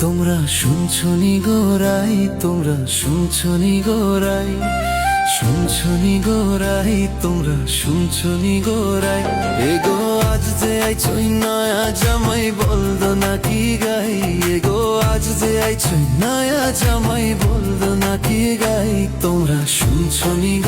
তোমরা শুনছনি গোরাই তোমরা শুনছনি গোরাই শুনছনি গোরাই তোমরা শুনছনি গোরাই এগো, আজ যে আইছই নয়া জামাই বলদো নাকি গাই। এগো, আজ যে আইছই নয়া জামাই বলদো নাকি গাই। তোমরা শুনছনি গোরাই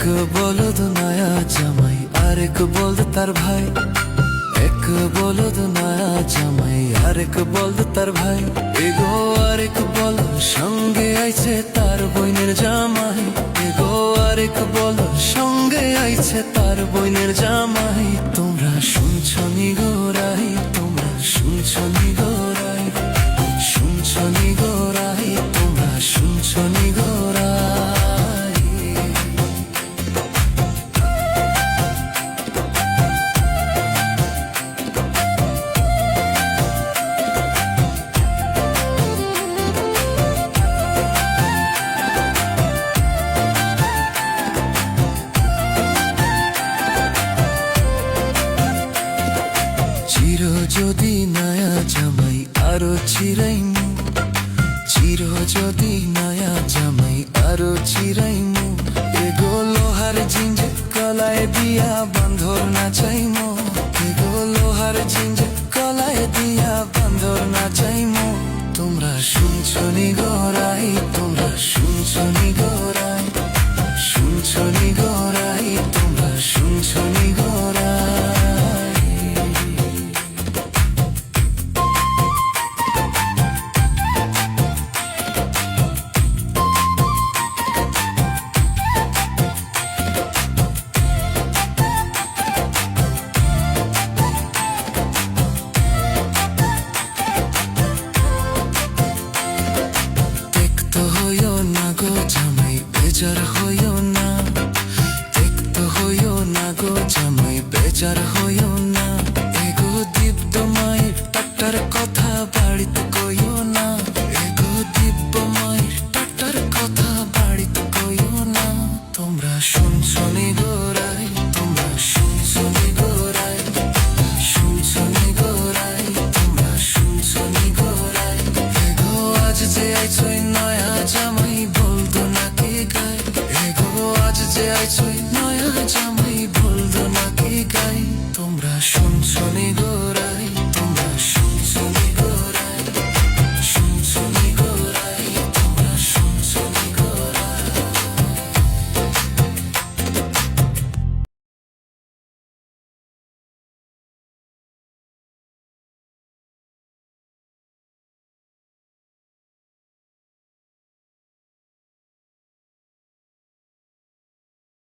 এক বলদ নয়া জামাই, আরেক বলদ তার ভাই। এক বলদ নয়া জামাই, আরেক বলদ তার ভাই। এগো আরেক বল, সঙ্গে আইছে তার বইনের জামাই। এগো আরেক বল, সঙ্গে আইছে তার বইনের জামাই। তোমরা শুনছনি গোরাই তোমরা শুনছনি গোরাই যদি নয়া জামাই, আরও চিরাইমু। চির যদি নয়া জামাই, আরও চিরাইমু। এগো লোহার জিঞ্জ কলায় দিয়া বান্ধর না নাচাইমু। এগো লোহার জিঞ্জ কলায় দিয়া বান্ধর নাচাইমু। তোমরা বেজার হইও না। এগো দিব্য মায়ের টাটার কথা বাড়িতে কইও না। এগো দিব্য মায়ের টাটার কথা বাড়িতে কইও না। তোমরা শুনছো নি গোরাই তোমরা শুনছো নি গোরাই শুনছো নি গোরাই তোমরা শুনছো নি গোরাই এগো আজ যে আইছোই নয়া জামাই, বলতো না গায়। এগো আজ যে আইছোই নয়া জামাই, বলতো না গাই তোমরা শুনছো নি গো।